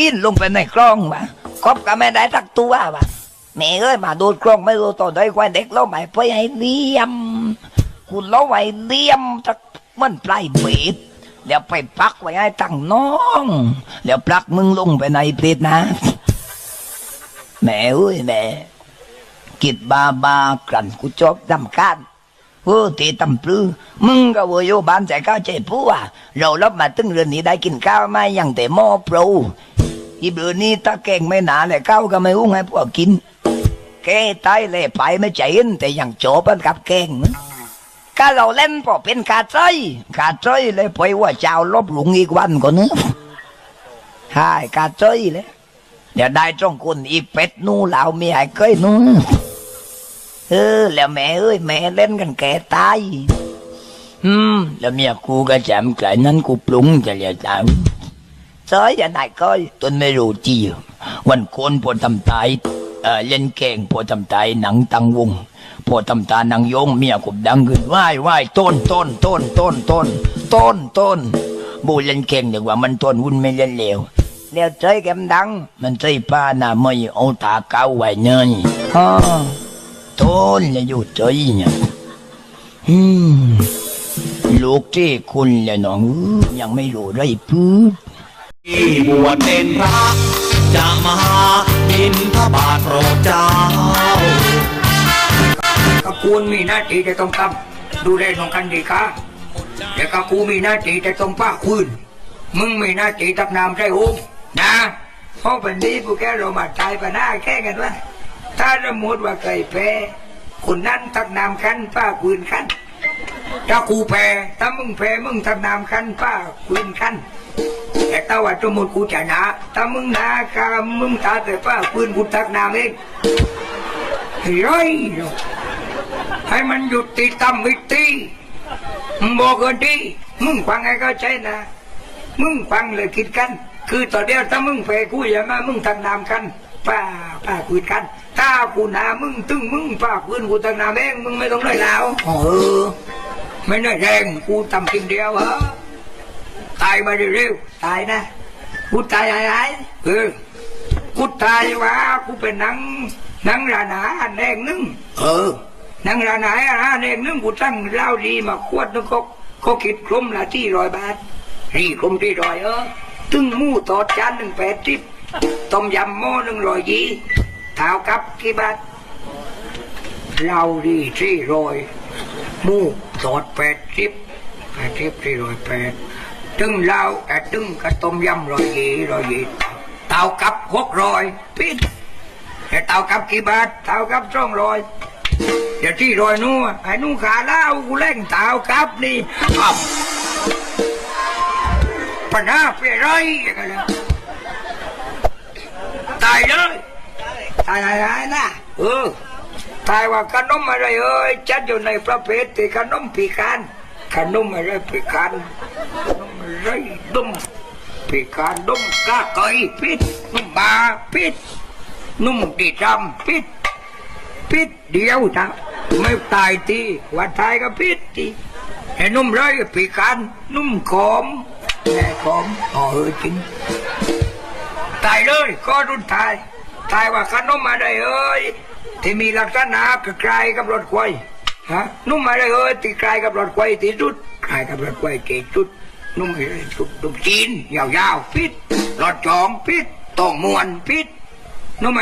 กินลงไปในกล้องวะกบก็ไม่ได้ทักตัววะแม่เอ้ยมาโดนกล้องไม่รู้ตัวใดควายเด็กเล่าใหม่ไปให้เลี่ยมคุณเล่าไว้เลี่ยมจักมันปลายเบ็ดเดี๋ยวไปปักไว้ให้ตั้งน้องเดี๋ยวปลักมึงลงไปในเพชรนะ แม่เอ้ยแม่กิดบาบากลั่นกูจอบดำกันเออตีตำปลือมึงก็เวโยบานใจก้าวใจผัวเรารับมาตึงเรือนนี้ได้กินข้าวมาอย่างแต่หม้อโปร อีเบือนี้ตาแกงไม่หนาเลยข้าวก็ไม่อุ้งให้พวกกิน แกตายเลยไปไม่ใจเย็นแต่ยังโจบกับแกงก็เราเล่นพอเป็นขาใจขาใจเลยไปว่าเจ้าลบหลุงอีกวันก่อนเนอะใช่ขาใจเลยเดี๋ยวได้จ้องคนอีเป็ดนู่เหล่าเมียไอ้เคยนู่เออแล้วแม่เอ้ยแม่เล่นกันแก่ตายอืมแล้วเมียกูก็จำไก่นั้นกูปรุงจะเรียกจัง ซอยอย่าไหนก้อยตนไม่รู้จีวันโคนพอทำตายเออเล่นแข่งพอทำตายหนังตังวงพอทำตาหนังโยงเมียกูดังขึ้นว่ายว่ายต้นต้นต้นต้นต้นต้นต้นบูเล่นแข่งดีกว่ามันต้นวุ่นไม่เล่นเลวเดี๋ยวใจแกมดัง มันใจป้าน่ะไม่เอาตาเก้าไว้เนยฮ่าทนเลยอยู่ใจเนี่ยอืมลูกที่คุณเลยน้องอื้อยังไม่รู้ไรพูด ที่บวชเป็นพระ จะมาบินพระบาทโปรดเจ้าก็กูมีหน้าที่จะต้องทำดูแลน้องกันดีค่ะแต่ก็กูมีหน้าที่จะต้องป้าคืนมึงมีหน้าที่ตักน้ำใช่อุ้มนะเพราะเป็นนี้พวกแกเรามาตายปะหน้าแค่กันวะถ้าสมมติว่าเคยแพ้คนนั้นตักน้ำคันป้าคืนคันถ้ากูแพ้ถ้ามึงแพ้มึงตักน้ำคันป้าคืนคัน แต่ถ้าว่าสมมติกูชนะถ้ามึงนะกามึงตาแต่ป้าคืนกูตักน้ำเองเฮ้ยให้มันหยุดตีตำวิตีมึงบอกกันดีมึงฟังไงก็ใช่นะ มึงฟังเลยคิดกัน คือต่อเดียวถ้ามึงไปกูอย่ามามึงทำนามกันป้าป้าคุยกันถ้ากูนามึงตึงมึงป้าคืนกูทำนามเองมึงไม่ต้องได้แล้วเออไม่ได้แรงกูทำสิ่งเดียวเหรอ ตายมาเร็วๆตายนะกูตายอะไรเออกูตายว่ากูเป็นหนังหนังราหนาอันแดงนึงเออหนังราหนาอันแดงนึงกูตั้งเหล้าดีมาขวดนึงก็ก็คิดคลุมละที่ร้อยบาทนี่คลุมที่ร้อยเออตึงหมูตอดจานหนึ่งแปดสิบต้มยำหม้อหนึ่งร้อยยี่เท้ากับกี่บาทเหล้าดีที่ร้อยหมูตอดแปดสิบแปดสิบที่ร้อยแปด ตึงเล้าแต่ตึงกับต้มยำรอยยี่ร้อยยี่เต่ากับหกรอยพิษแต่เต่ากับกี่บาทเต่ากับสองรอยเดี๋ยวที่รอยนู่นไอ้นู่นขาเล่ากูเล่งเต่ากับนี่อ้าวปัญหาเปลี่ยนไรอย่างเงี้ยตายเลยตายอะไรนะเออตายว่าขนมอะไรเอ้ยจัดอยู่ในประเภทที่ขนมปีกัน ขนมอะไรปีกันขนมอะไรดมพิการนุ่มกาเกยพิษนุ่มบาพิษนุ่มดีจำพิษพิษเดียวนะไม่ตายทีว่าตายก็พิษทีไอ้นุ่มไรพิการนุ่มขอมแม่ขอมอ๋อเออจริงตายเลยก็รุนตายตายว่าขนมอะไรเอ้ยที่มีลักษณะคล้ายกับรถไฟ ฮะนุ่มอะไรเอ้ยตีกลายกับรถไฟตีจุดกลายกับรถไฟเกยจุด นุ่มอะไรจุดนุ่มจีนยาวๆพิษหลอดจองพิษต้องมวนพิษนุ่มอะไร